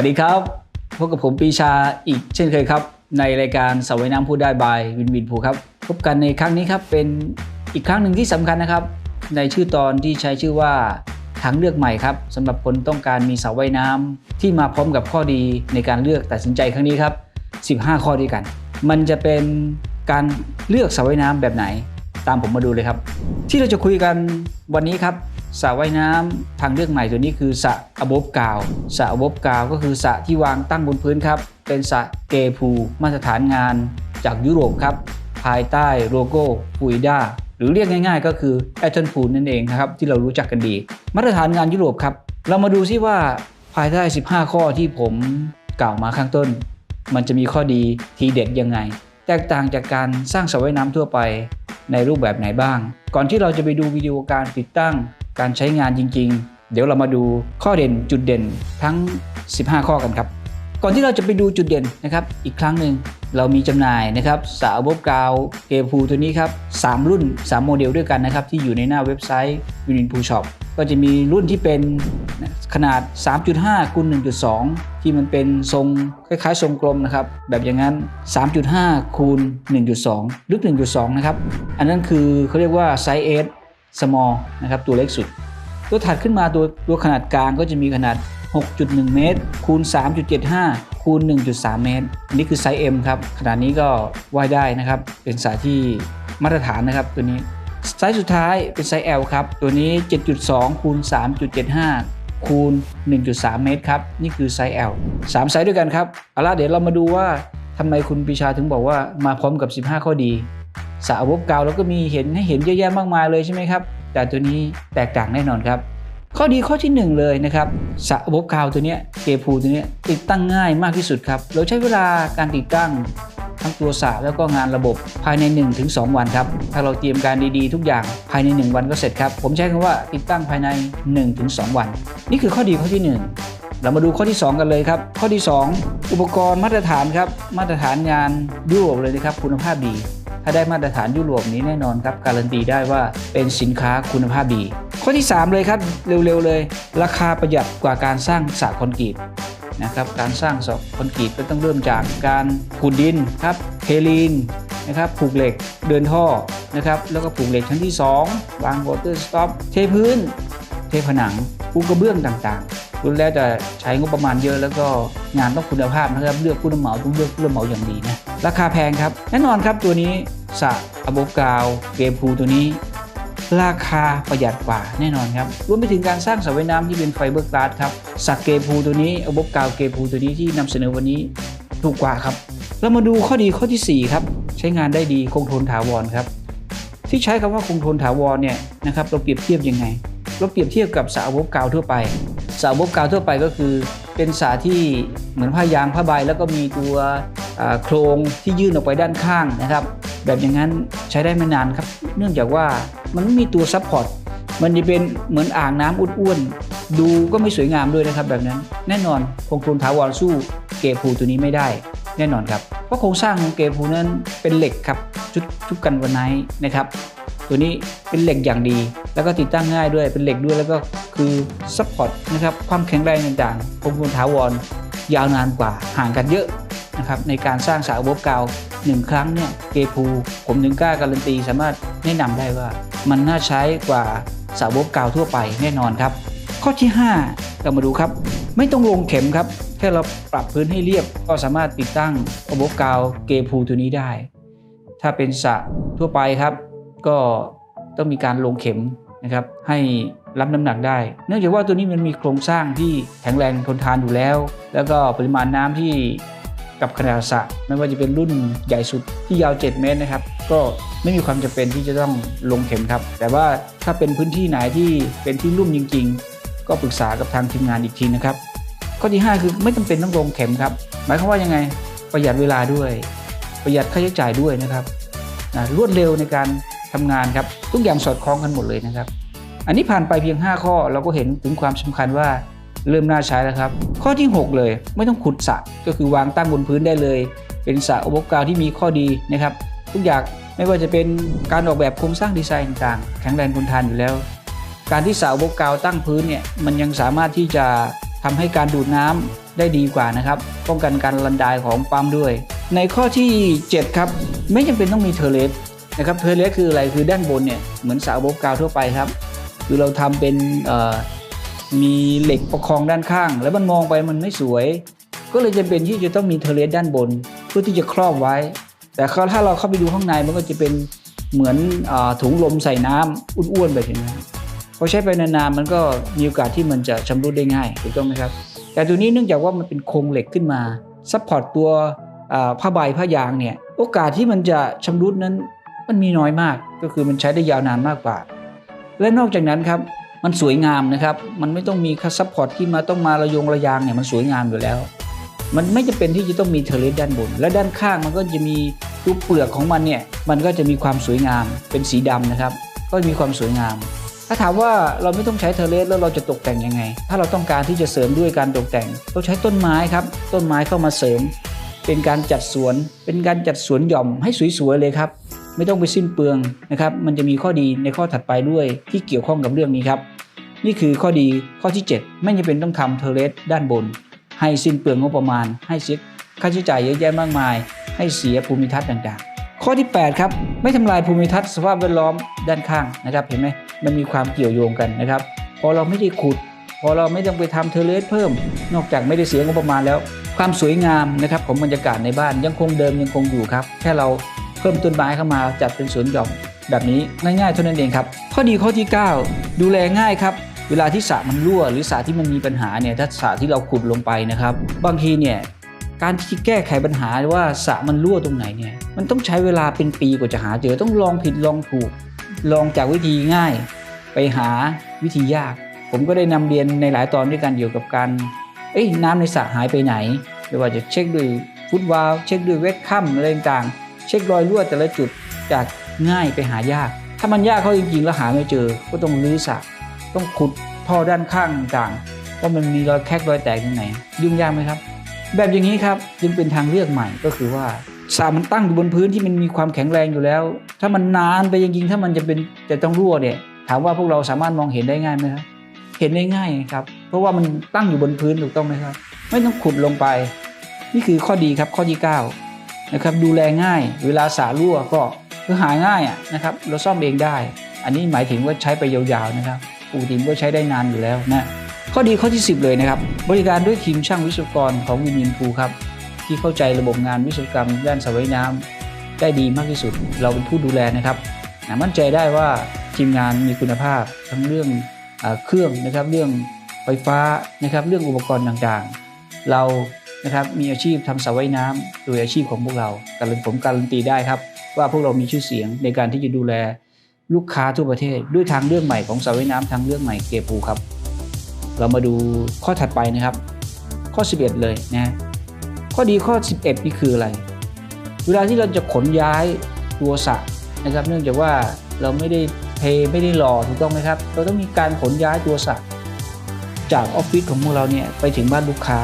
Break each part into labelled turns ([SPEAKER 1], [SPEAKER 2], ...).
[SPEAKER 1] วัสดีครับ พบกับผมปีชาอีกเช่นเคยครับ ในรายการสาวายน้ำพูดได้บายวินวินภูครับ พบกันในครั้งนี้ครับเป็นอีกครั้งหนึ่งที่สำคัญนะครับ ในชื่อตอนที่ใช้ชื่อว่าทางเลือกใหม่ครับสำหรับคนต้องการมีสาวว่ายน้ำที่มาพร้อมกับข้อดีในการเลือกตัดสินใจครั้งนี้ครับ 15 ข้อด้วยกัน มันจะเป็นการเลือกสระว่ายน้ำแบบไหน ตามผมมาดูเลยครับ ที่เราจะคุยกันวันนี้ครับ สระว่ายน้ำทางเลือกใหม่ตัวนี้คือสระอบอบกาวสระอบอบกาวก็คือสระที่วางตั้งบนพื้นครับ เป็นสระเกพูมาตรฐานงานจากยุโรปครับ ภายใต้โลโก้ฟูอิด้าหรือเรียกง่ายๆ ก็คือแอตเทนพูนั่นเองนะครับที่เรารู้จักกันดี มาตรฐานงานยุโรปครับ เรามาดูซิว่าภายใต้ 15 ข้อที่ผมกล่าวมาข้างต้น มันจะมีข้อดีทีเด็ดยังไง แตกต่างจากการสร้างสระว่ายน้ำทั่วไปในรูปแบบไหนบ้าง ก่อนที่เราจะไปดูวิดีโอการติดตั้ง การใช้งานจริง ๆ เดี๋ยวเรามาดูข้อเด่นจุดเด่นทั้ง 15 ข้อกันครับ ก่อนที่เราจะไปดูจุดเด่นนะครับ อีกครั้งหนึ่งเรามีจำหน่ายนะครับสาวบบกาวเกพูตัวนี้ครับ3รุ่น 3 โมเดลด้วยกันนะครับ ที่อยู่ในหน้าเว็บไซต์วินินพูช็อปก็จะมีรุ่นที่เป็นขนาด 3.5คูณ1.2 ที่มันเป็นทรงคล้ายๆ ทรงกลมนะครับ แบบอย่างนั้น 3.5คูณ1.2 ลึก 1.2 นะครับ อันนั้นคือเขาเรียกว่าไซส์ S small นะครับตัวเล็กสุด ตัวถัดขึ้นมาตัวตัวขนาดกลางก็จะมีขนาด 6.1 เมตร คูณ 3.75 คูณ 1.3 เมตร อันนี้คือไซส์ M ครับขนาดนี้ก็ว่ายได้นะครับ เป็นสายที่มาตรฐานนะครับตัวนี้ไซส์สุดท้ายเป็นไซส์ L ครับ ตัวนี้ 7.2 คูณ 3.75 คูณ 1.3 เมตรครับ นี่คือไซส์ L 3ไซส์ด้วยกันครับเอาละเดี๋ยวเรามาดูว่าทำไมคุณปีชาถึงบอกว่ามาพร้อมกับ 15 ข้อดี สระวบกาแล้วก็มีเห็นให้เห็นเยอะแยะมากมายเลยใช่ไหมครับ แต่ตัวนี้แตกต่างแน่นอนครับ ข้อดีข้อที่ 1 เลยนะครับสระวบกาวตัวนี้เกพูตัวนี้ติดตั้งง่ายมากที่สุดครับเราใช้เวลาการติดตั้งทั้งตัวสระแล้วก็งานระบบภายใน 1-2 วันครับ ถ้าเราเตรียมการดีๆ ทุกอย่างภายใน 1 วันก็เสร็จครับ ผมใช้คำว่าติดตั้งภายใน 1-2 วัน นี่คือข้อดีข้อที่ 1 เรามาดูข้อที่ 2 กันเลยครับ ข้อที่ 2 อุปกรณ์มาตรฐานครับ มาตรฐานงานยุโรปเลยนะครับ คุณภาพดี ถ้าได้มาตรฐานยุโรปนี้แน่นอนครับ การันตีได้ว่าเป็นสินค้าคุณภาพดี ข้อที่ 3 เลยครับเร็วๆเลย ราคาประหยัดกว่าการสร้างสระคอนกรีตนะครับการสร้างสระคอนกรีตก็ต้องเริ่มจากการขุดดินครับเทลีนนะครับผูกเหล็กเดินท่อนะครับแล้วก็ผูกเหล็กชั้นที่ 2 วางวอเตอร์สต็อปเทพื้น เทผนังปูกระเบื้องต่างๆรุนแล้วจะใช้งบประมาณเยอะแล้วก็งานต้องคุณภาพนะครับเลือกผู้รับเหมาต้องเลือกผู้รับเหมาอย่างดีนะ ราคาแพงครับ แน่นอนครับตัวนี้สระอบกาวเกมพูตัวนี้ ราคาประหยัดกว่าแน่นอนครับรวมไปถึงการสร้างสระว่ายน้ำที่เป็นไฟเบอร์กลาสครับสระเกมพูตัวนี้อบกาวเกมพูตัวนี้ที่นำเสนอวันนี้ถูกกว่าครับ เรามาดูข้อดีข้อทีสี่4 ครับ ใช้งานได้ดีคงทนถาวรครับ ที่ใช้คำว่าคงทนถาวรเนี่ยนะครับเราเปรียบเทียบยังไง เราเปรียบเทียบกับสระอบกาวทั่วไปสระอบกาวทั่วไปก็คือ เป็นสระที่เหมือนผ้ายางผ้าใบแล้วก็มีตัว โครงที่ยื่นออกไปด้านข้างนะครับ แบบอย่างนั้นใช้ได้ไม่นานครับ เนื่องจากว่ามันไม่มีตัวซัพพอร์ตมันจะเป็นเหมือนอ่างน้ำอ้วนๆดูก็ไม่สวยงามด้วยนะครับแบบนั้น แน่นอนคงทนถาวรสู้เกพูตัวนี้ไม่ได้ แน่นอนครับเพราะโครงสร้างของเกพูนั้นเป็นเหล็กครับชุดชุดกันวันไนท์นะครับ ตัวนี้เป็นเหล็กอย่างดี แล้วก็ติดตั้งง่ายด้วยเป็นเหล็กด้วยแล้วก็คือซัพพอร์ตนะครับความแข็งแรงต่างๆคงทนถาวรยาวนานกว่าห่างกันเยอะ นะครับในการสร้างสระอบกาวหนึ่งครั้งเนี่ยเกพูผมถึงกล้าการันตีสามารถแนะนำได้ว่ามันน่าใช้กว่าสระอบกาวทั่วไปแน่นอนครับ ข้อที่ 5 เรามาดูครับ ไม่ต้องลงเข็มครับ แค่เราปรับพื้นให้เรียบก็สามารถติดตั้งระบบกาวเกพูตัวนี้ได้ ถ้าเป็นสระทั่วไปครับ ก็ต้องมีการลงเข็มนะครับให้รับน้ำหนักได้ เนื่องจากว่าตัวนี้มันมีโครงสร้างที่แข็งแรงทนทานอยู่แล้ว แล้วก็ปริมาณน้ำที่ กับขนาดสระไม่ว่าจะเป็นรุ่นใหญ่สุดที่ยาว 7 เมตรนะครับ ก็ไม่มีความจำเป็นที่จะต้องลงเข็มครับ แต่ว่าถ้าเป็นพื้นที่ไหนที่เป็นที่ลุ่มจริง ๆ ก็ปรึกษากับทางทีมงานอีกทีนะครับ ข้อที่ 5 คือไม่จำเป็นต้องลงเข็มครับ หมายความว่ายังไงประหยัดเวลาด้วย ประหยัดค่าใช้จ่ายด้วยนะครับรวดเร็วในการทำงานครับทุกอย่างสอดคล้องกันหมดเลยนะครับ อันนี้ผ่านไปเพียง 5 ข้อเราก็เห็นถึงความสำคัญว่า เริ่มน่าใช้แล้วครับ ข้อที่ 6 เลยไม่ต้องขุดสระก็คือวางตั้งบนพื้นได้เลย เป็นสระอุปกรณ์ที่มีข้อดีนะครับ ทุกอย่างไม่ว่าจะเป็นการออกแบบโครงสร้างดีไซน์ต่างๆแข็งแรงทนทานอยู่แล้ว การที่เสาบกาวตั้งพื้นเนี่ยมันยังสามารถที่จะทำให้การดูดน้ำได้ดีกว่านะครับป้องกันการลันดายของปั๊มด้วย ในข้อที่ 7 ครับ ไม่จำเป็นต้องมีเทเลสนะครับเทเลสคืออะไรคือด้านบนเนี่ยเหมือนเสาบบกาวทั่วไปครับ คือเราทำเป็นเอ่อ มีเหล็กประคองด้านข้าง แล้วมันมองไปมันไม่สวย ก็เลยจำเป็นที่จะต้องมีเทเลสด้านบน เพื่อที่จะครอบไว้ แต่ถ้าเราเข้าไปดูข้างในมันก็จะเป็นเหมือนอถุงลมใส่น้ำอ้วนๆแบบนี้พอใช้ไปนานๆมันก็มีโอกาสที่มันจะชำรุดได้ง่ายถูกต้องไหมครับ แต่ตัวนี้เนื่องจากว่ามันเป็นโครงเหล็กขึ้นมาซัพพอร์ตตัวผ้าใบผ้ายางเนี่ยโอกาสที่มันจะชำรุดนั้นมันมีน้อยมากก็คือมันใช้ได้ยาวนานมากกว่า และนอกจากนั้นครับ มันสวยงามนะครับ มันไม่ต้องมีคัสซัพพอร์ตที่มาต้องมาระยงระยางเนี่ยมันสวยงามอยู่แล้ว มันไม่จำเป็นที่จะต้องมีเทเลสด้านบน และด้านข้างมันก็จะมีตัวเปลือกของมันเนี่ยมันก็จะมีความสวยงามเป็นสีดำนะครับ ก็มีความสวยงาม ถ้าถามว่าเราไม่ต้องใช้เทเลสแล้วเราจะตกแต่งยังไง ถ้าเราต้องการที่จะเสริมด้วยการตกแต่ง เราใช้ต้นไม้ครับ ต้นไม้เข้ามาเสริม เป็นการจัดสวน เป็นการจัดสวนหย่อมให้สวยๆเลยครับ ไม่ต้องไปสิ้นเปลืองนะครับ มันจะมีข้อดีในข้อถัดไปด้วยที่เกี่ยวข้องกับเรื่องนี้ครับ นี่คือข้อดีข้อที่ 7 ไม่จำเป็นต้องทำเทอร์เลสด้านบน ให้สิ้นเปลืองงบประมาณ ให้เสียค่าใช้จ่ายเยอะแยะมากมาย ให้เสียภูมิทัศน์ต่างๆ ข้อที่ 8 ครับ ไม่ทำลายภูมิทัศน์สภาพแวดล้อมด้านข้างนะครับ เห็นไหมมันมีความเกี่ยวโยงกันนะครับ พอเราไม่ได้ขุด พอเราไม่ต้องไปทำเทอร์เลสเพิ่ม นอกจากไม่ได้เสียงบประมาณแล้ว ความสวยงามนะครับของบรรยากาศในบ้านยังคงเดิมยังคงอยู่ครับ แค่เรา เพิ่มต้นไม้เข้ามาจัดเป็นสวนหย่อมแบบนี้ง่ายๆเท่านั้นเองครับ ข้อดีข้อที่ 9 ดูแลง่ายครับเวลาที่สระมันรั่ว หรือสระที่มันมีปัญหาเนี่ยถ้าสระที่เราขุดลงไปนะครับ บางทีเนี่ยการที่แก้ไขปัญหาว่าสระมันรั่วตรงไหนเนี่ยมันต้องใช้เวลาเป็นปีกว่าจะหาเจอต้องลองผิดลองถูก ลองจากวิธีง่าย ไปหาวิธียาก ผมก็ได้นำเรียนในหลายตอนด้วยกันเกี่ยวกับการเอ้ยน้ำในสระหายไปไหนไม่ว่าจะเช็คด้วยฟุตวาลเช็คด้วยเวทคัมอะไรต่างๆ เช็ครอยรั่วแต่ละจุดจากง่ายไปหายาก ถ้ามันยากเขาจริงๆแล้วหาไม่เจอ ก็ต้องรื้อสระต้องขุดท่อด้านข้างต่างว่ามันมีรอยแคกรอยแตกตรงไหน ยุ่งยากไหมครับ แบบอย่างนี้ครับจึงเป็นทางเลือกใหม่ก็คือว่าสระมันตั้งอยู่บนพื้นที่มันมีความแข็งแรงอยู่แล้ว ถ้ามันนานไปจริงๆ ถ้ามันจะเป็นจะต้องรั่วเนี่ย ถามว่าพวกเราสามารถมองเห็นได้ง่ายไหมครับ เห็นได้ง่ายครับ เพราะว่ามันตั้งอยู่บนพื้นถูกต้องไหมครับ ไม่ต้องขุดลงไป นี่คือข้อดีครับข้อที่ 9 นะครับดูแลง่าย เวลาสารั่วก็คือหาง่ายะนะครับเราซ่อมเองได้ อันนี้หมายถึงว่าใช้ไปยาวๆนะครับปกติก็ใช้ได้นานอยู่แล้วนะข้อดีข้อที่ 10 เลยนะครับ บริการด้วยทีมช่างวิศวกรของวินวินพูครับที่เข้าใจระบบงานวิศวกรรมด้านสระว่ายน้ำได้ดีมากที่สุด เราเป็นผู้ดูแลนะครับมั่นใจได้ว่าทีมงานมีคุณภาพทั้งเรื่องอเครื่องนะครับเรื่องไฟฟ้านะครับเรื่องอุปกรณ์ต่างๆ เรา นะครับมีอาชีพทำสระว่ายน้ำโดยอาชีพของพวกเราการันผมการันตีได้ครับ ว่าพวกเรามีชื่อเสียงในการที่จะดูแลลูกค้าทั่วประเทศ ด้วยทางเรื่องใหม่ของสระว่ายน้ำทางเรื่องใหม่เกปูครับ เรามาดูข้อถัดไปนะครับ ข้อ 11 เลยนะข้อดีข้อ 11 นี่คืออะไร เวลาที่เราจะขนย้ายตัวสระนะครับ เนื่องจากว่าเราไม่ได้เทไม่ได้หล่อถูกต้องไหมครับ เราต้องมีการขนย้ายตัวสระ จากออฟฟิศของพวกเราเนี่ยไปถึงบ้านลูกค้า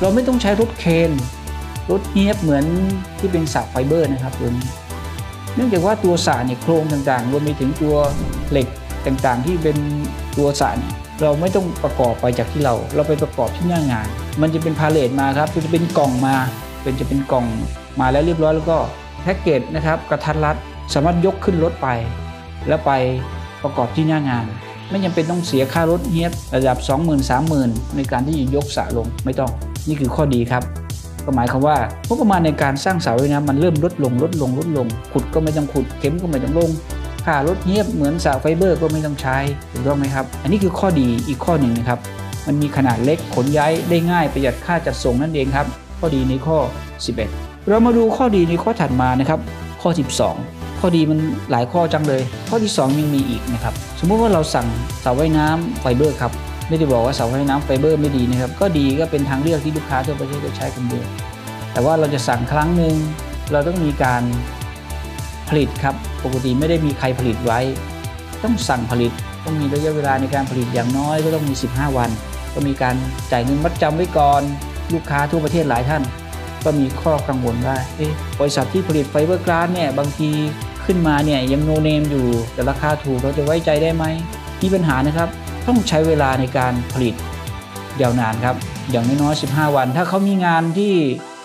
[SPEAKER 1] เราไม่ต้องใช้รถเคนรถเฮียบเหมือนที่เป็นสระไฟเบอร์นะครับตัวนี้เนื่องจากว่าตัวสระเนี่ยโครงต่างๆรวมไปถึงตัวเหล็กต่างๆ ที่เป็นตัวสระเนี่ยเราไม่ต้องประกอบไปจากที่เรา เราไปประกอบที่หน้างาน มันจะเป็นพาเลทมาครับจะเป็นกล่องมา เป็นจะเป็นกล่องมาแล้วเรียบร้อยแล้วก็แพ็กเกจนะครับกระทัดรัดสามารถยกขึ้นรถไป แล้วไปประกอบที่หน้างาน ไม่จำเป็นต้องเสียค่ารถเฮียบระดับ 20,000 30,000 ในการที่จะยกสระลงไม่ต้อง นี่คือข้อดีครับก็หมายความว่างบประมาณในการสร้างเสาไว้นะมันเริ่มลดลงลดลงลดลง ขุดก็ไม่ต้องขุดเข็มก็ไม่ต้องลงค่ารถเฮียบเหมือนเสาไฟเบอร์ก็ไม่ต้องใช้ถูกต้องไหมครับ อันนี้คือข้อดีอีกข้อหนึ่งนะครับมันมีขนาดเล็กขนย้ายได้ง่ายประหยัดค่าจัดส่งนั่นเองครับ ข้อดีในข้อ 11 เรามาดูข้อดีในข้อถัดมานะครับ ข้อ 12 ข้อดีมันหลายข้อจังเลย ข้อที่ 2 ยังมีอีกนะครับ สมมุติว่าเราสั่งเสาว่ายน้ำไฟเบอร์ครับไม่ได้บอกว่าเสาว่ายน้ำไฟเบอร์ไม่ดีนะครับ ก็ดีก็เป็นทางเลือกที่ลูกค้าทั่วประเทศได้ใช้กันด้วยแต่ว่าเราจะสั่งครั้งหนึ่งเราต้องมีการผลิตครับ ปกติไม่ได้มีใครผลิตไว้ ต้องสั่งผลิตต้องมีระยะเวลาในการผลิตอย่างน้อยก็ต้องมี 15 วัน ก็มีการจ่ายเงินมัดจำไว้ก่อน ลูกค้าทั่วประเทศหลายท่าน ก็มีข้อกังวลว่าเอ๊ะบริษัทที่ผลิตไฟเบอร์กราสเนี่ยบางที ขึ้นมาเนี่ยยังโนเนมอยู่แต่ราคาถูกเราจะไว้ใจได้ไหมมีปัญหานะครับ ต้องใช้เวลาในการผลิตยาวนานครับ อย่างน้อยๆ15 วัน ถ้าเขามีงานที่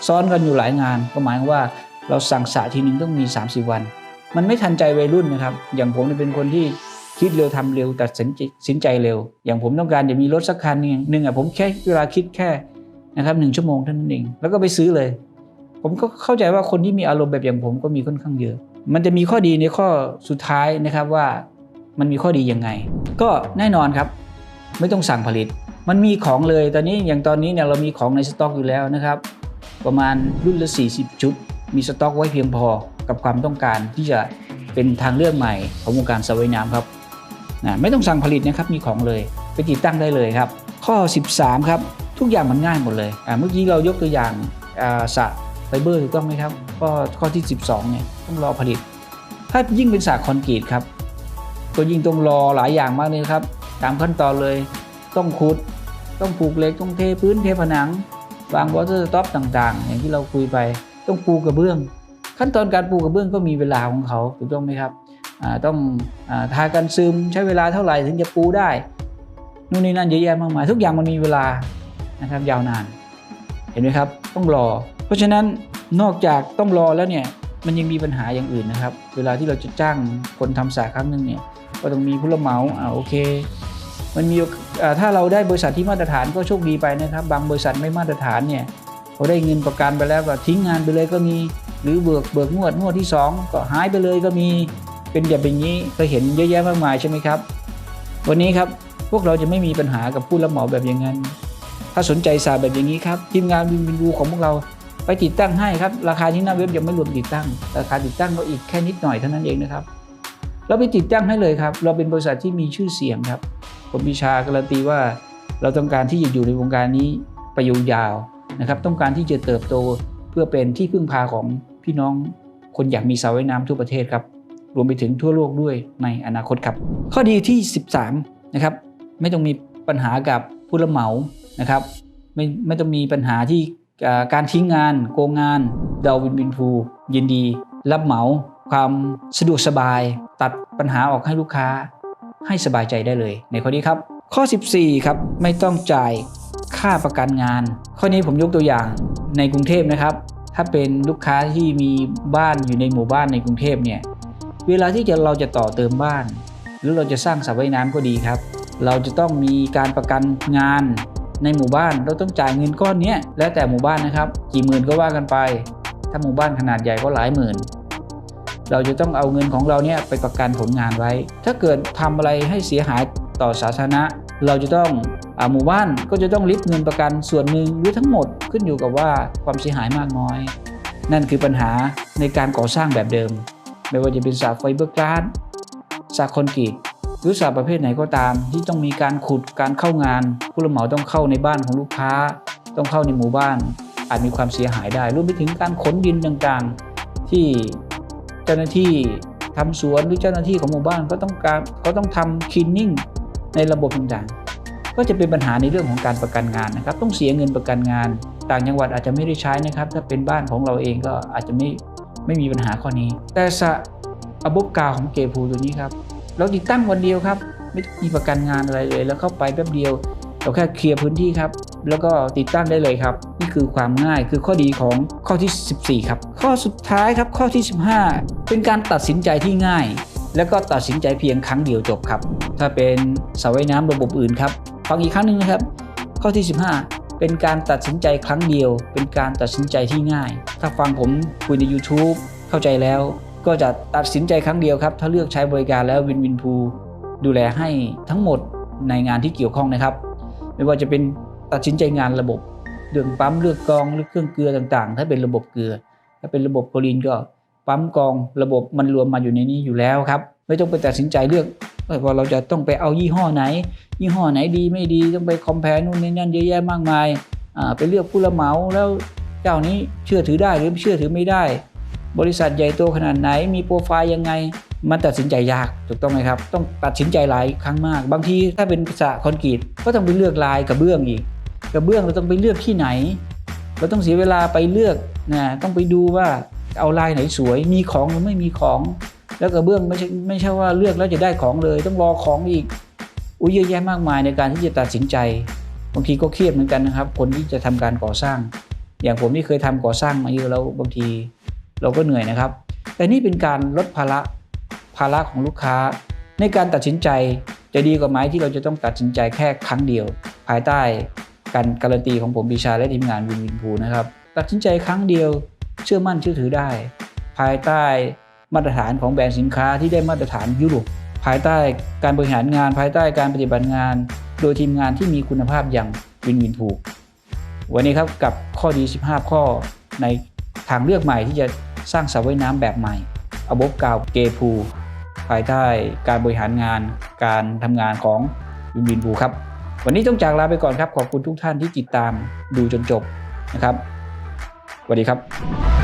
[SPEAKER 1] ซ้อนกันอยู่หลายงาน ก็หมายความว่าเราสั่งสะทีนึงต้องมี 30 วัน มันไม่ทันใจวัยรุ่นนะครับ อย่างผมเป็นคนที่คิดเร็วทำเร็วตัดสินใจสินใจเร็ว อย่างผมต้องการจะมีรถสักคันหนึ่งอะผมแค่เวลาคิดแค่นะครับหนึ่งชั่วโมงเท่านั้นเองแล้วก็ไปซื้อเลย ผมก็เข้าใจว่าคนที่มีอารมณ์แบบอย่างผมก็มีค่อนข้างเยอะ มันจะมีข้อดีในข้อสุดท้ายนะครับว่ามันมีข้อดียังไง ก็แน่นอนครับ ไม่ต้องสั่งผลิต มันมีของเลยตอนนี้อย่างตอนนี้เนี่ยเรามีของในสต็อกอยู่แล้วนะครับ ประมาณรุ่นละ 40 ชุด มีสต็อกไว้เพียงพอกับความต้องการที่จะเป็นทางเลือกใหม่ของวงการสระว่ายน้ำครับนะไม่ต้องสั่งผลิตนะครับมีของเลยไปติดตั้งได้เลยครับ ข้อ 13 ครับ ทุกอย่างมันง่ายหมดเลยเมื่อกี้เรายกตัวอย่างสระ ไฟเบอร์ถูกต้องไหมครับข้อข้อที่ 12เนี่ยต้องรอผลิต ถ้ายิ่งเป็นสระคอนกรีตครับก็ยิ่งต้องรอหลายอย่างมากเลยครับ ตามขั้นตอนเลยต้องขุด ต้องปลูกเหล็กต้องเทพื้นเทผนังวางวอเตอร์สต็อปต่างๆ อย่างที่เราคุยไปต้องปูกระเบื้อง ขั้นตอนการปูกระเบื้องก็มีเวลาของเขาถูกต้องไหมครับต้องอทากันซึมใช้เวลาเท่าไหร่ถึงจะปูได้นู่นนี่นั่นเยอะแยะมากมายทุกอย่างมันมีเวลานะครับยาวนาน เห็นไหมครับ ต้องรอ เพราะฉะนั้นนอกจากต้องรอแล้วเนี่ยมันยังมีปัญหาอย่างอื่นนะครับ เวลาที่เราจะจ้างคนทำสระครั้งหนึ่งเนี่ยก็ต้องมีผู้รับเหมาอ่าโอเค มันมีถ้าเราได้บริษัทที่มาตรฐานก็โชคดีไปนะครับ บางบริษัทไม่มาตรฐานเนี่ยเขาได้เงินประกันไปแล้วก็ทิ้งงานไปเลยก็มี หรือเบิกเบิกงวดงวดที่ 2 ก็หายไปเลยก็มีเป็นแบบอย่างนี้ก็เห็นเยอะแยะมากมายใช่ไหมครับ วันนี้ครับพวกเราจะไม่มีปัญหากับผู้รับเหมาแบบอย่างนั้น ถ้าสนใจสาแบบอย่างนี้ครับทีมงานวินวินดูของพวกเรา ไปติดตั้งให้ครับ ราคาที่หน้าเว็บยังไม่รวมติดตั้ง ราคาติดตั้งก็อีกแค่นิดหน่อยเท่านั้นเองนะครับ เราไปติดตั้งให้เลยครับ เราเป็นบริษัทที่มีชื่อเสียงครับ ผมพิชาการันตีว่า เราต้องการที่จะอยู่ในวงการนี้ไปยยาวๆนะครับ ต้องการที่จะเติบโตเพื่อเป็นที่พึ่งพาของพี่น้องคนอยากมีสระว่ายน้ำทั่วประเทศครับ รวมไปถึงทั่วโลกด้วยในอนาคตครับ ข้อดีที่ 13 นะครับ ไม่ต้องมีปัญหากับผู้รับเหมานะครับ ไม่ไม่ต้องมีปัญหาที่ การทิ้งงาน โกงงานเราวินวินฟูยินดี รับเหมา ความสะดวกสบาย ตัดปัญหาออกให้ลูกค้า ให้สบายใจได้เลย ในข้อนี้ครับ ข้อ 14 ครับไม่ต้องจ่ายค่าประกันงาน ข้อนี้ผมยกตัวอย่างในกรุงเทพนะครับ ถ้าเป็นลูกค้าที่มีบ้านอยู่ในหมู่บ้านในกรุงเทพเนี่ยเวลาที่จะเราจะต่อเติมบ้าน หรือเราจะสร้างสระว่ายน้ำก็ดีครับ เราจะต้องมีการประกันงาน ในหมู่บ้านเราต้องจ่ายเงินก้อนนี้แล้วแต่หมู่บ้านนะครับ กี่หมื่นก็ว่ากันไป ถ้าหมู่บ้านขนาดใหญ่ก็หลายหมื่น เราจะต้องเอาเงินของเราเนี่ยไปประกันผลงานไว้ ถ้าเกิดทำอะไรให้เสียหายต่อสาธารณะ เราจะต้องอหมู่บ้านก็จะต้องริบเงินประกันส่วนหนึ่งหรือทั้งหมดขึ้นอยู่กับว่าความเสียหายมากน้อย นั่นคือปัญหาในการก่อสร้างแบบเดิม ไม่ว่าจะเป็นสระไฟเบอร์กราสสระคอนกรีต หรือสระประเภทไหนก็ตาม ที่ต้องมีการขุดการเข้างาน ผู้รับเหมาต้องเข้าในบ้านของลูกค้า ต้องเข้าในหมู่บ้าน อาจมีความเสียหายได้รวมไปถึงการขนดินต่างๆ ที่เจ้าหน้าที่ทำสวนหรือเจ้าหน้าที่ของหมู่บ้านก็ต้องการก็ต้องทำคลีนนิ่งในระบบต่างๆ ก็จะเป็นปัญหาในเรื่องของการประกันงานนะครับ ต้องเสียเงินประกันงาน ต่างจังหวัดอาจจะไม่ได้ใช้นะครับ ถ้าเป็นบ้านของเราเองก็อาจจะไม่ไม่มีปัญหาข้อนี้ แต่สระอบบกาวของเกพูตัวนี้ครับ เราติดตั้งวันเดียวครับ ไม่มีประกันงานอะไรเลย แล้วเข้าไปแป๊บเดียว เราแค่เคลียร์พื้นที่ครับ แล้วก็ติดตั้งได้เลยครับ นี่คือความง่ายคือข้อดีของข้อที่ 14 ครับ ข้อสุดท้ายครับข้อที่ 15 เป็นการตัดสินใจที่ง่าย แล้วก็ตัดสินใจเพียงครั้งเดียวจบครับ ถ้าเป็นสระว่ายน้ำระบบอื่นครับฟังอีกครั้งหนึ่งนะครับ ข้อที่ 15 เป็นการตัดสินใจครั้งเดียว เป็นการตัดสินใจที่ง่าย ถ้าฟังผมคุยใน YouTube เข้าใจแล้ว ก็จะตัดสินใจครั้งเดียวครับ ถ้าเลือกใช้บริการแล้ววินวินพูดูแลให้ทั้งหมดในงานที่เกี่ยวข้องนะครับ ไม่ว่าจะเป็นตัดสินใจงานระบบเรื่องปั๊มเลือกกองหรือเครื่องเกลือต่างๆ ถ้าเป็นระบบเกลือ ถ้าเป็นระบบโคลีนก็ปั๊มกองระบบมันรวมมาอยู่ในนี้อยู่แล้วครับ ไม่ต้องไปตัดสินใจเลือกว่าเราจะต้องไปเอายี่ห้อไหน ยี่ห้อไหนดีไม่ดีต้องไปคอมเพลนู่นนี่นั่นเยอะแยะมากมายไปเลือกผู้รับเหมาแล้วเจ้านี้เชื่อถือได้หรือไม่เชื่อถือไม่ได้ บริษัทใหญ่โตขนาดไหน มีโปรไฟล์ยังไง มันตัดสินใจยากถูกต้องไหมครับ ต้องตัดสินใจหลายครั้งมาก บางทีถ้าเป็นสระคอนกรีตก็ต้องไปเลือกลายกระเบื้องอีกกระเบื้องเราต้องไปเลือกที่ไหน เราต้องเสียเวลาไปเลือกนะต้องไปดูว่าเอาลายไหนสวย มีของหรือไม่มีของ แล้วกระเบื้องไม่ใช่ไม่ใช่ว่าเลือกแล้วจะได้ของเลย ต้องรอของอีกอุ้ยเยอะแยะมากมายในการที่จะตัดสินใจบางทีก็เครียดเหมือนกันนะครับ คนที่จะทำการก่อสร้าง อย่างผมที่เคยทำก่อสร้างมาเยอะแล้วบางที เราก็เหนื่อยนะครับ แต่นี่เป็นการลดภาระภาระของลูกค้า ในการตัดสินใจจะดีกว่าไหมที่เราจะต้องตัดสินใจแค่ครั้งเดียว ภายใต้การการันตีของผมปีชาและทีมงานวินวินพูนะครับตัดสินใจครั้งเดียวเชื่อมั่นเชื่อถือได้ ภายใต้มาตรฐานของแบรนด์สินค้าที่ได้มาตรฐานยุโรปภายใต้การบริหารงาน ภายใต้การปฏิบัติงาน โดยทีมงานที่มีคุณภาพอย่างวินวินพูวันนี้ครับกับข้อดี 15 ข้อใน ทางเลือกใหม่ที่จะสร้างสระว่ายน้ำแบบใหม่อบกกาวเกพูภายใต้การบริหารงานการทำงานของวินวินบูครับ วันนี้ต้องจากลาไปก่อนครับ ขอบคุณทุกท่านที่ติดตามดูจนจบนะครับสวัสดีครับ